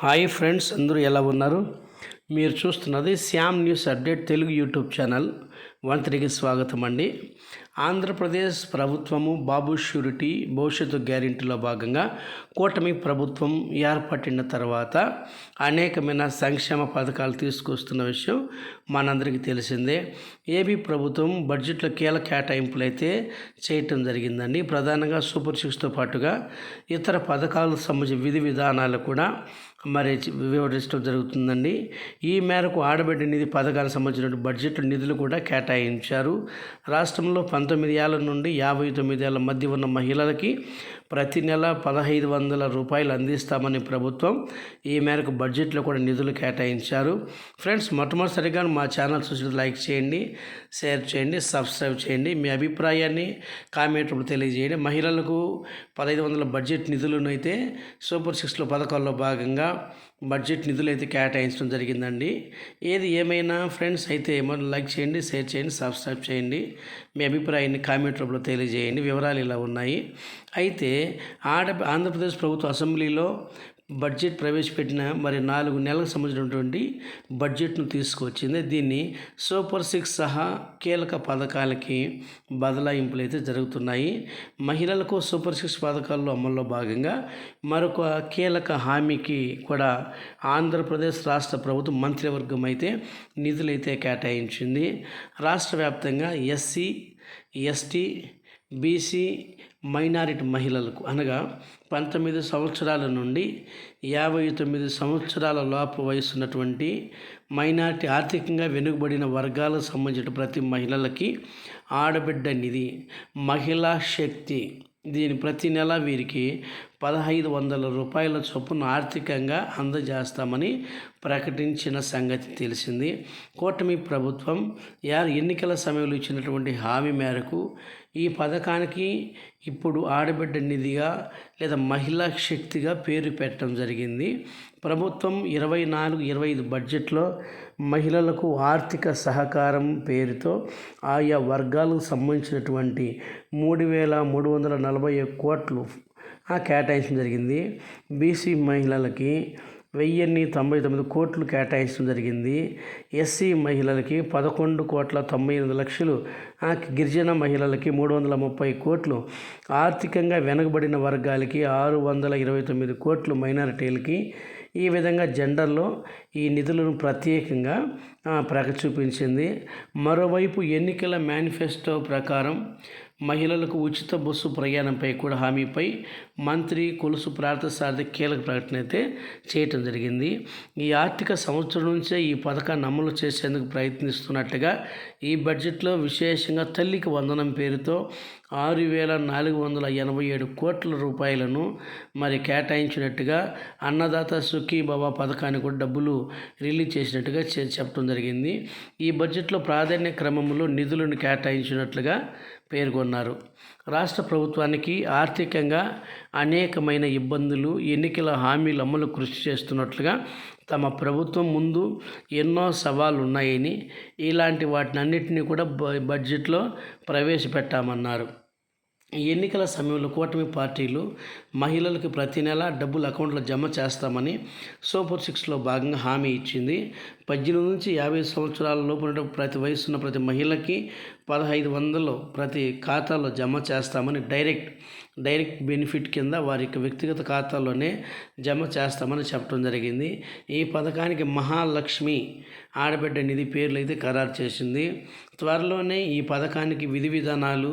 Hi friends అందరూ ఎలా ఉన్నారు? మీరు చూస్తున్నది Shyam news update Telugu YouTube channel. వంతరికి స్వాగతం అండి ఆంధ్రప్రదేశ్ ప్రభుత్వము బాబు షూరిటీ భవిష్యత్తు గ్యారెంటీలో భాగంగా కూటమి ప్రభుత్వం ఏర్పడిన తర్వాత అనేకమైన సంక్షేమ పథకాలు తీసుకొస్తున్న విషయం మనందరికీ తెలిసిందే. ఏపీ ప్రభుత్వం బడ్జెట్లో కీలక కేటాయింపులు అయితే చేయటం జరిగిందండి. ప్రధానంగా సూపర్ సిక్స్తో పాటుగా ఇతర పథకాలకు సంబంధించిన విధి విధానాలు కూడా మరి వివరించడం జరుగుతుందండి. ఈ మేరకు ఆడబిడ్డ నిధి పథకానికి సంబంధించిన బడ్జెట్ నిధులు కూడా కేటాయించారు. రాష్ట్రంలో పంతొమ్మిది ఏళ్ళ నుండి యాభై తొమ్మిది ఏళ్ళ మధ్య ఉన్న మహిళలకి ప్రతి నెల పదహైదు వందల రూపాయలు అందిస్తామని ప్రభుత్వం ఈ మేరకు బడ్జెట్లో కూడా నిధులు కేటాయించారు. ఫ్రెండ్స్ మొట్టమొదటిసారిగా మా ఛానల్ చూసి లైక్ చేయండి షేర్ చేయండి సబ్స్క్రైబ్ చేయండి. మీ అభిప్రాయాన్ని కామెంట్ రూపంలో తెలియజేయండి. మహిళలకు పదహైదు వందల బడ్జెట్ నిధులను అయితే సూపర్ సిక్స్లో పథకాల్లో భాగంగా బడ్జెట్ నిధులు అయితే కేటాయించడం జరిగిందండి. ఏది ఏమైనా ఫ్రెండ్స్ అయితే ఏమైనా లైక్ చేయండి షేర్ చేయండి సబ్స్క్రైబ్ చేయండి. మీ అభిప్రాయాన్ని కామెంట్ రూపంలో తెలియజేయండి. వివరాలు ఇలా ఉన్నాయి. అయితే ఆడ ఆంధ్రప్రదేశ్ ప్రభుత్వ అసెంబ్లీలో బడ్జెట్ ప్రవేశపెట్టిన మరి నాలుగు నెలలకు సంబంధించినటువంటి బడ్జెట్ను తీసుకొచ్చింది. దీన్ని సూపర్ సిక్స్ సహా కీలక పథకాలకి బదలాయింపులు అయితే జరుగుతున్నాయి. మహిళలకు సూపర్ సిక్స్ పథకాల్లో అమల్లో భాగంగా మరొక కీలక హామీకి కూడా ఆంధ్రప్రదేశ్ రాష్ట్ర ప్రభుత్వం మంత్రివర్గం అయితే నిధులైతే కేటాయించింది. రాష్ట్ర వ్యాప్తంగా ఎస్సీ ఎస్టీ బీసీ మైనారిటీ మహిళలకు అనగా పంతొమ్మిది సంవత్సరాల నుండి యాభై తొమ్మిది సంవత్సరాల లోపు వయసున్నటువంటి మైనారిటీ ఆర్థికంగా వెనుకబడిన వర్గాలకు సంబంధించిన ప్రతి మహిళలకి ఆడబిడ్డ నిధి మహిళా శక్తి. దీని ప్రతి నెల వీరికి పదహైదు వందల రూపాయల చొప్పున ఆర్థికంగా అందజేస్తామని ప్రకటించిన సంగతి తెలిసింది. కూటమి ప్రభుత్వం యారు ఎన్నికల సమయంలో ఇచ్చినటువంటి హామీ మేరకు ఈ పథకానికి ఇప్పుడు ఆడబిడ్డ నిధిగా లేదా మహిళా శక్తిగా పేరు పెట్టడం జరిగింది. ప్రభుత్వం ఇరవై నాలుగు ఇరవై ఐదు బడ్జెట్లో మహిళలకు ఆర్థిక సహకారం పేరుతో ఆయా వర్గాలకు సంబంధించినటువంటి మూడు వేల మూడు వందల నలభై కోట్లు కేటాయించడం జరిగింది. బీసీ మహిళలకి వెయ్యిన్ని తొంభై తొమ్మిది కోట్లు కేటాయించడం జరిగింది. ఎస్సీ మహిళలకి పదకొండు కోట్ల తొంభై ఎనిమిది లక్షలు గిరిజన మహిళలకి మూడు వందల ముప్పై కోట్లు ఆర్థికంగా వెనుకబడిన వర్గాలకి ఆరు వందల ఇరవై తొమ్మిది కోట్లు మైనారిటీలకి. ఈ విధంగా జెండర్లో ఈ నిధులను ప్రత్యేకంగా ప్రక చూపించింది మరోవైపు ఎన్నికల మేనిఫెస్టో ప్రకారం మహిళలకు ఉచిత బస్సు ప్రయాణంపై కూడా హామీపై మంత్రి కొలుసు ప్రార్థసారథి కీలక ప్రకటన అయితే చేయటం జరిగింది. ఈ ఆర్థిక సంవత్సరం నుంచే ఈ పథకాన్ని అమలు చేసేందుకు ప్రయత్నిస్తున్నట్టుగా ఈ బడ్జెట్లో విశేషంగా తల్లికి వందనం పేరుతో ఆరు వేల నాలుగు వందల ఎనభై ఏడు కోట్ల రూపాయలను మరి కేటాయించినట్టుగా అన్నదాత సుఖీ బాబా పథకానికి కూడా డబ్బులు రిలీజ్ చేసినట్టుగా చెప్పడం జరిగింది. ఈ బడ్జెట్లో ప్రాధాన్య క్రమంలో నిధులను కేటాయించినట్లుగా పేర్కొన్నారు. రాష్ట్ర ప్రభుత్వానికి ఆర్థికంగా అనేకమైన ఇబ్బందులు ఎన్నికల హామీల అమలు కృషి చేస్తున్నట్లుగా తమ ప్రభుత్వం ముందు ఎన్నో సవాళ్ళు ఉన్నాయని ఇలాంటి వాటిని అన్నింటినీ కూడా బడ్జెట్లో ప్రవేశపెట్టామన్నారు. ఎన్నికల సమయంలో కూటమి పార్టీలు మహిళలకు ప్రతి నెల డబ్బులు అకౌంట్లో జమ చేస్తామని సూపర్ సిక్స్లో భాగంగా హామీ ఇచ్చింది. పద్దెనిమిది నుంచి యాభై సంవత్సరాల లోపు ప్రతి వయసున్న ప్రతి మహిళకి పదహైదు వందలు ప్రతి ఖాతాలో జమ చేస్తామని డైరెక్ట్ డైరెక్ట్ బెనిఫిట్ కింద వారి యొక్క వ్యక్తిగత ఖాతాలోనే జమ చేస్తామని చెప్పడం జరిగింది. ఈ పథకానికి మహాలక్ష్మి ఆడబిడ్డ నిధి పేర్లు అయితే ఖరారు చేసింది. త్వరలోనే ఈ పథకానికి విధి విధానాలు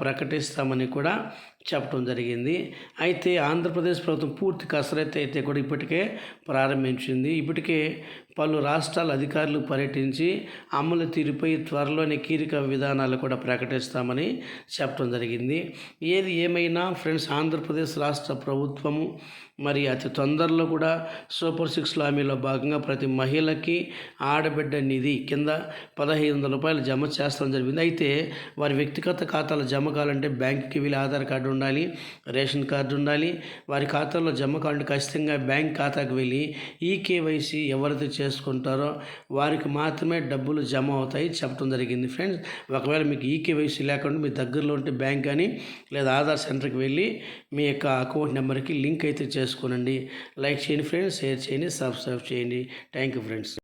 ప్రకటిస్తామని కూడా చెప్పడం జరిగింది. అయితే ఆంధ్రప్రదేశ్ ప్రభుత్వం పూర్తి కసరత్తు అయితే కూడా ఇప్పటికే ప్రారంభించింది. ఇప్పటికే పలు రాష్ట్రాల అధికారులు పర్యటించి అమలు తీరుపై త్వరలోనే కీలక విధానాలు కూడా ప్రకటిస్తామని చెప్పడం జరిగింది. ఏది ఏమైనా ఫ్రెండ్స్ ఆంధ్రప్రదేశ్ రాష్ట్ర ప్రభుత్వము మరి అతి తొందరలో కూడా సూపర్ సిక్స్ హామీలో భాగంగా ప్రతి మహిళకి ఆడబిడ్డ నిధి కింద పదహైదు వందల రూపాయలు జమ చేస్తాం జరిగింది. అయితే వారి వ్యక్తిగత ఖాతాలో జమ కావాలంటే బ్యాంక్కి వెళ్ళి ఆధార్ కార్డు ఉండాలి రేషన్ కార్డు ఉండాలి. వారి ఖాతాలో జమ కావాలంటే ఖచ్చితంగా బ్యాంక్ ఖాతాకు వెళ్ళి ఈ కేవైసీ ఎవరైతే చేసుకుంటారో వారికి మాత్రమే డబ్బులు జమ అవుతాయి చెప్పడం జరిగింది. ఫ్రెండ్స్ ఒకవేళ మీకు ఈ కేవైసీ లేకుండా మీ దగ్గరలో ఉంటే బ్యాంక్ కానీ లేదా ఆధార్ సెంటర్కి వెళ్ళి మీ యొక్క అకౌంట్ నెంబర్కి లింక్ అయితే చేసి చేసుకోనండి. లైక్ చేయండి ఫ్రెండ్స్ షేర్ చేయండి సబ్స్క్రైబ్ చేయండి. Thank you friends.